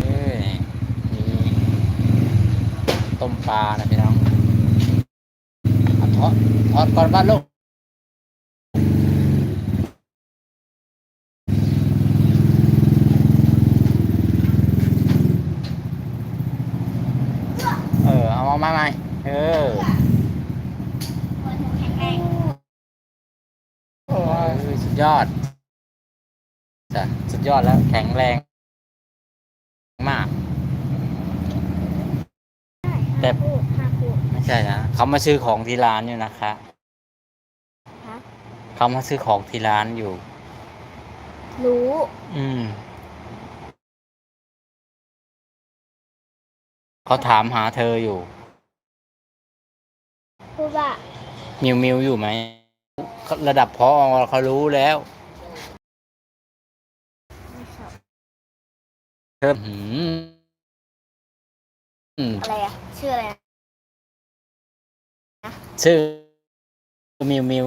เอ้ยนี่ต้มปลานะพี่น้องเอาทอดทอดก่อนบ้านลูกเออ เอามาใหม่เออ ยสุดยอดจ้ะสุดยอดแล้วแข็งแรง มาก แต่ห้าคู่ห้าคู่ไม่ใช่นะเขามาซื้อของที่ร้านอยู่นะคะฮะเขามาซื้อของที่ร้านอยู่ รู้ อืมเขาถามหาเธออยู่พูดว่ามิวมิวอยู่ไหม ระดับพอเขารู้แล้วไม่ชอบเธอหืมอืมอะไรอะชื่ออะไรนะชื่อมิวมิว